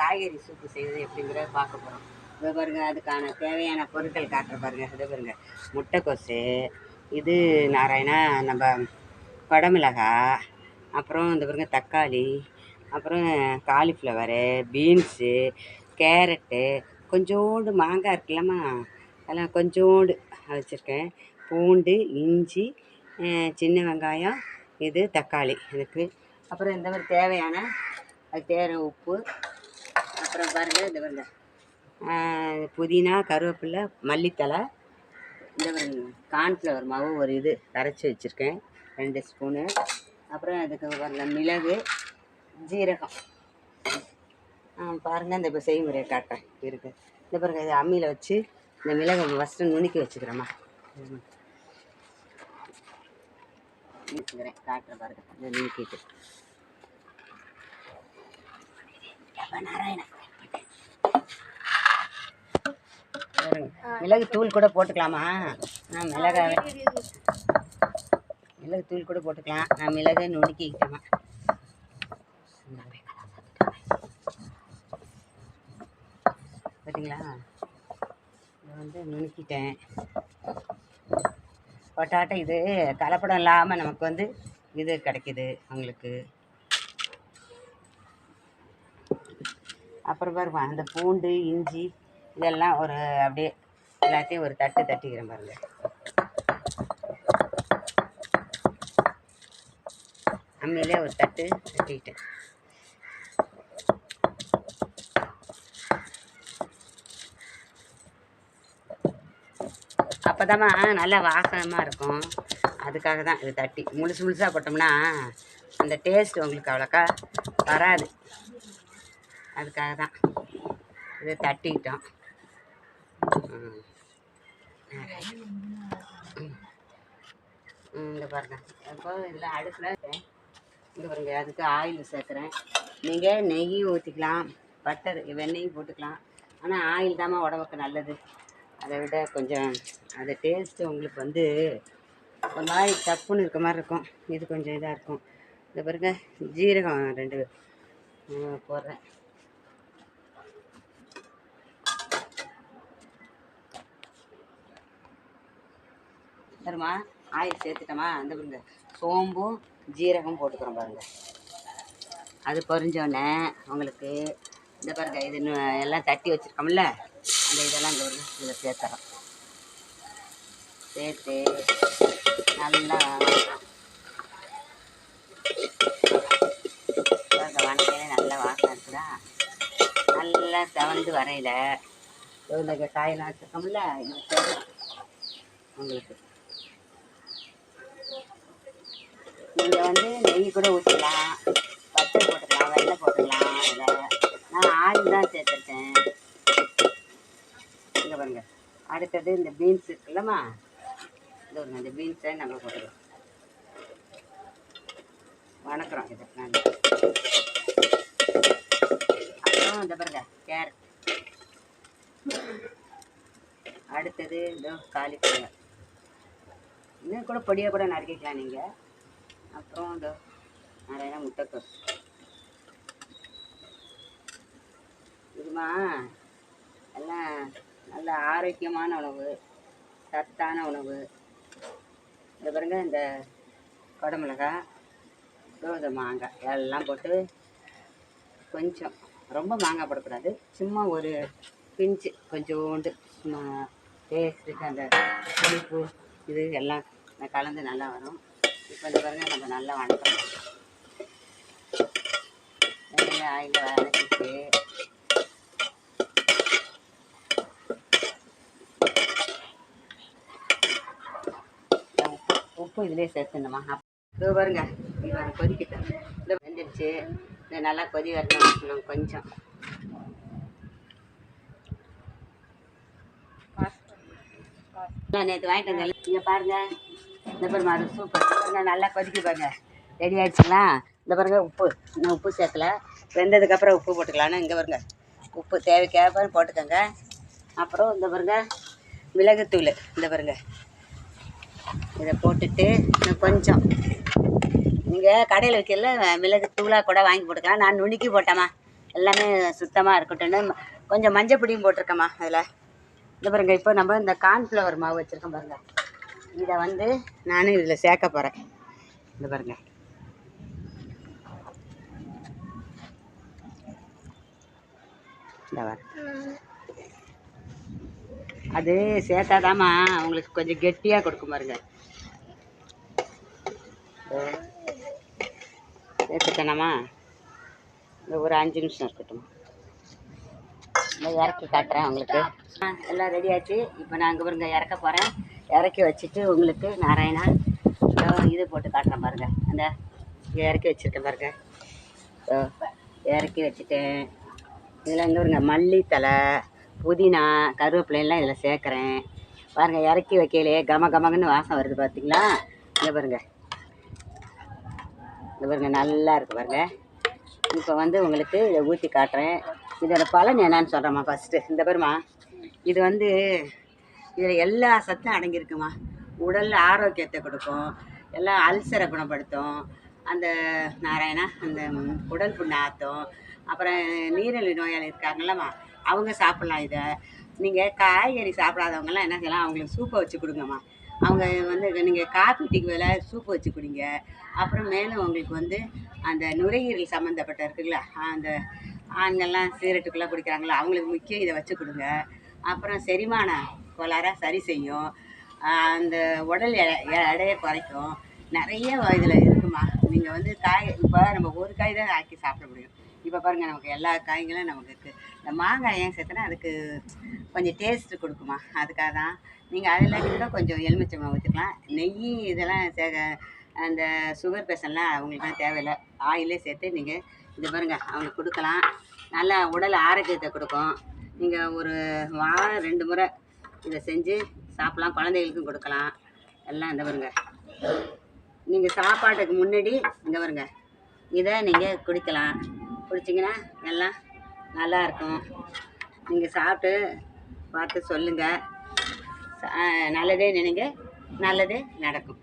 காய்கறி சூப்பு செய்வது எப்படிங்கிறத பார்க்க போகிறோம் இதை பாருங்க அதுக்கான தேவையான பொருட்கள் காட்டுற பாருங்க இதை பாருங்க. முட்டைக்கோசு இது நாராயணா நம்ம குடமிளகாய் அப்புறம் இந்த பாருங்க தக்காளி அப்புறம் காலிஃப்ளவரு பீன்ஸு கேரட்டு கொஞ்சோண்டு மாங்காய் இருக்குல்லம்மா அதெல்லாம் கொஞ்சோண்டு வச்சுருக்கேன். பூண்டு இஞ்சி சின்ன வெங்காயம் இது தக்காளி இதுக்கு அப்புறம் இந்த மாதிரி தேவையான அது தேவை உப்பு அப்புறம் பாருங்கள் இந்த பாருங்க. புதினா கருவேப்பிலை மல்லித்தழை. இந்த பாருங்க கார்ன்ஃப்ளவர் மாவு ஒரு இது கரைச்சி வச்சுருக்கேன். ரெண்டு ஸ்பூனு. அப்புறம் அதுக்கு பாருங்க மிளகு ஜீரகம். பாருங்கள் இந்த இப்போ செய்முறையை காட்டுறேன். இருக்கு. இந்த பாருங்க இது அம்மியில் வச்சு இந்த மிளகை ஃபஸ்ட்டு நுணுக்கி வச்சுக்கிறோம்மா. நுணுக்குறேன் காட்டுறேன் பாருங்க இதை நுணுக்கிட்டு. நாராயணன் நாராயணா. பாருங்க, மிளகு தூள் கூட போட்டுக்கலாமா? நான் மிளகா. மிளகு தூள் கூட போட்டுக்கலாம். நான் மிளகை நுணுக்கிக்கிட்டேம்மா பார்த்தீங்களா இதை வந்து நுணுக்கிட்டேன். பொட்டாட்டோ இது கலப்படம் இல்லாமல் நமக்கு வந்து இது கிடைக்கிது அவங்களுக்கு. அப்புறம் பாருங்க அந்த பூண்டு இஞ்சி இதெல்லாம் ஒரு அப்படியே எல்லாத்தையும் ஒரு தட்டு தட்டிக்கிறேன் பாருங்க. அம்மியிலே ஒரு தட்டு தட்டிக்கிட்டேன் அப்போதாம்மா நல்லா வாசகமாக இருக்கும். அதுக்காக தான் இது தட்டி. முழுசு முழுசாக போட்டோம்னா அந்த டேஸ்ட் உங்களுக்கு அவ்வளோக்கா வராது. அதுக்காக தான் இதை தட்டிக்கிட்டோம் இந்த பாருங்க. இப்போ இதில் அடுப்பில் இந்த பாருங்க அதுக்கு ஆயில் சேர்க்குறேன். நீங்கள் நெய் ஊற்றிக்கலாம் பட்டர் வெண்ணெயும் போட்டுக்கலாம். ஆனால் ஆயில் தாம்மா உடம்புக்கு நல்லது. அதை விட கொஞ்சம் அது டேஸ்ட்டு உங்களுக்கு வந்து ஒரு மாதிரி டப்புன்னு இருக்க மாதிரி இருக்கும். இது கொஞ்சம் இதாக இருக்கும். இந்த பாருங்க ஜீரகம் ரெண்டு போடுறேன். சரிம்மா ஆயில் சேர்த்துட்டோமா? அந்த பாருங்க. சோம்பும் ஜீரகம் போட்டுக்கிறோம் பாருங்க. அது பொறிஞ்சோடனே உங்களுக்கு இந்த பாருங்க இது எல்லாம் தட்டி வச்சுருக்கோம்ல? அந்த இதெல்லாம் இங்கே வருது இதில் சேர்த்துறோம். சேர்த்து நல்லா வணக்கையில நல்லா வாசனை இருக்குதா? நல்லா செவந்து வரையில இந்த காயெல்லாம் வச்சுருக்கோம்ல உங்களுக்கு நீங்கள் வந்து நெய் கூட ஊற்றலாம் பச்சை போட்டுக்கலாம் வெள்ளை போட்டுக்கலாம் அதில். நான் ஆயில் தான் சேர்த்துருக்கேன். இங்கே பாருங்க. அடுத்தது இந்த பீன்ஸ் இருக்குல்லம்மா. இது ஒரு இந்த பீன்ஸை நம்ம போட்டுக்கலாம். வணக்கிறோம் இதை. நாங்கள் அப்புறம் இந்த பாருங்க கேரட். அடுத்தது இந்த காலிஃப்ளவர். இன்னும் கூட பொடியாக கூட நறுக்கிக்கலாம் நீங்கள் அப்புறம் இந்த நிறைய முட்டைக்கோஸ் இதுமா எல்லாம் நல்ல ஆரோக்கியமான உணவு சத்தான உணவு. இந்த பாருங்க இந்த குடமிளகாய் இந்த மாங்காய் எல்லாம் போட்டு கொஞ்சம் ரொம்ப மாங்காய் போடக்கூடாது. சும்மா ஒரு பிஞ்சு கொஞ்சோண்டு சும்மா டேஸ்ட்டுக்கு அந்த புளிப்பு இது எல்லாம் கலந்து நல்லா வரும். இப்போ இந்த பாருங்க நம்ம நல்லா வணக்கணும் நல்லா ஆயில் வதக்கிட்டு உப்பு இதிலே சேர்த்துணுமா இதோ பாருங்க இது பாருங்க கொதிக்கிட்டேன் இந்த வெந்துடுச்சு. இது நல்லா கொதி வரணும் கொஞ்சம். நான் நேற்று வாங்கிட்டு வந்தேன் இங்கே பாருங்க. இந்த பாருங்க அது சூப்பர் பாருங்க நல்லா கொதிக்க பாருங்க. ரெடி ஆகிடுச்சுங்களா இந்த பாருங்க உப்பு. நான் உப்பு சேர்க்கல. வெந்ததுக்கப்புறம் உப்பு போட்டுக்கலான்னு இங்கே பாருங்க. உப்பு தேவைக்காக போட்டுக்கோங்க. அப்புறம் இந்த பாருங்க மிளகுத்தூள். இந்த பாருங்க. இதை போட்டுட்டு கொஞ்சம். நீங்கள் கடையில் வைக்கல மிளகு தூளாக கூட வாங்கி போட்டுக்கலாம். நான் நுணுக்கி போட்டேம்மா. எல்லாமே சுத்தமாக இருக்கட்டும்னு கொஞ்சம் மஞ்சள் பொடியும் போட்டிருக்கேம்மா அதில். இந்த பாருங்க இப்போ நம்ம இந்த கார்ன்ஃப்ளவர் மாவு வச்சுருக்கோம் பாருங்கள் இதை வந்து நான் இதில் சேர்க்க போகிறேன் இந்த பாருங்க. இந்த அது சேர்த்தாதாம்மா உங்களுக்கு கொஞ்சம் கெட்டியாக கொடுக்கும் பாருங்க. சேர்த்துட்டேனாம்மா. இந்த ஒரு அஞ்சு நிமிஷம் இருக்கட்டும். இந்த இறக்கி காட்டுறேன் உங்களுக்கு. எல்லாம் ரெடி ஆச்சு. இப்போ நான் அங்கே பாருங்க இறக்க போகிறேன் இறக்கி வச்சுட்டு உங்களுக்கு நாராயணா இது போட்டு காட்டுறேன் பாருங்கள் அந்த இறக்கி வச்சுருக்கேன் பாருங்க. இதோ இறக்கி வச்சுட்டேன். இதில் வந்து ஒருங்க மல்லித்தலை புதினா கருவேப்பிலையெல்லாம் இதில் சேர்க்குறேன். பாருங்கள் இறக்கி வைக்கலையே கம கமகன்னு வாசம் வருது பார்த்தீங்களா இங்கே பாருங்கள் இங்கே பாருங்கள் நல்லா இருக்குது பாருங்கள் இப்போ வந்து உங்களுக்கு இதை ஊற்றி காட்டுறேன். இதோட பலன் என்னன்னு சொல்கிறேம்மா ஃபஸ்ட்டு இந்த பாருமா இது வந்து இதில் எல்லா சத்தும் அடங்கியிருக்குமா? உடல் ஆரோக்கியத்தை கொடுக்கும். எல்லாம் அல்சரை குணப்படுத்தும். அந்த நாராயணா அந்த உடல் புண்ணு புண்ணை ஆற்றும் அப்புறம் நீரிழிவு நோயாளி இருக்காங்கல்லம்மா அவங்க சாப்பிட்லாம் இதை. நீங்கள் காய்கறி சாப்பிடாதவங்கலாம் என்ன செய்யலாம் அவங்களுக்கு சூப்பை வச்சு கொடுங்கம்மா. அவங்க வந்து நீங்கள் காஃபி டீக்கு வேலை சூப்பு வச்சு குடிங்க. அப்புறம் மேலும் உங்களுக்கு வந்து அந்த நுரையீரல் சம்மந்தப்பட்ட இருக்குல்ல அந்த ஆண்கள்லாம் சீரட்டுக்குள்ளே குடிக்கிறாங்களா அவங்களுக்கு முக்கியம் இதை வச்சு கொடுங்க. அப்புறம் செரிமான கோளாறாக சரி செய்யும். அந்த உடல் எடை எடையை குறைக்கும். நிறைய இதில் இருக்குமா? நீங்கள் வந்து காய் இப்போ நம்ம ஒரு காய் தான் ஆக்கி சாப்பிட முடியும். இப்போ பாருங்கள் நமக்கு எல்லா காய்களும் நமக்கு இருக்குது இந்த மாங்காய் ஏன் சேர்த்தனா அதுக்கு கொஞ்சம் டேஸ்ட்டு கொடுக்குமா? அதுக்காக தான். நீங்கள் அதில் கூட கொஞ்சம் எலுமிச்சம்பழம் ஊற்றிக்கலாம் நெய் இதெல்லாம் சே அந்த சுகர் பேஷண்ட்லாம் அவங்களுக்குலாம் தேவையில்லை. ஆயிலே சேர்த்து நீங்கள் இது பாருங்கள் அவங்களுக்கு கொடுக்கலாம். நல்லா உடல் ஆரோக்கியத்தை கொடுக்கும். நீங்கள் ஒரு வாரம் ரெண்டு முறை இதை செஞ்சு சாப்பிட்லாம் குழந்தைகளுக்கும் கொடுக்கலாம். எல்லாம் இந்த வருங்க நீங்கள் சாப்பாட்டுக்கு முன்னாடி இங்கே வருங்க இதை நீங்கள் குடிக்கலாம். குடிச்சிங்கன்னா எல்லாம் நல்லா இருக்கும். நீங்கள் சாப்பிட்டு பார்த்து சொல்லுங்கள் நல்லதே நினைங்க. நல்லதே நடக்கும்.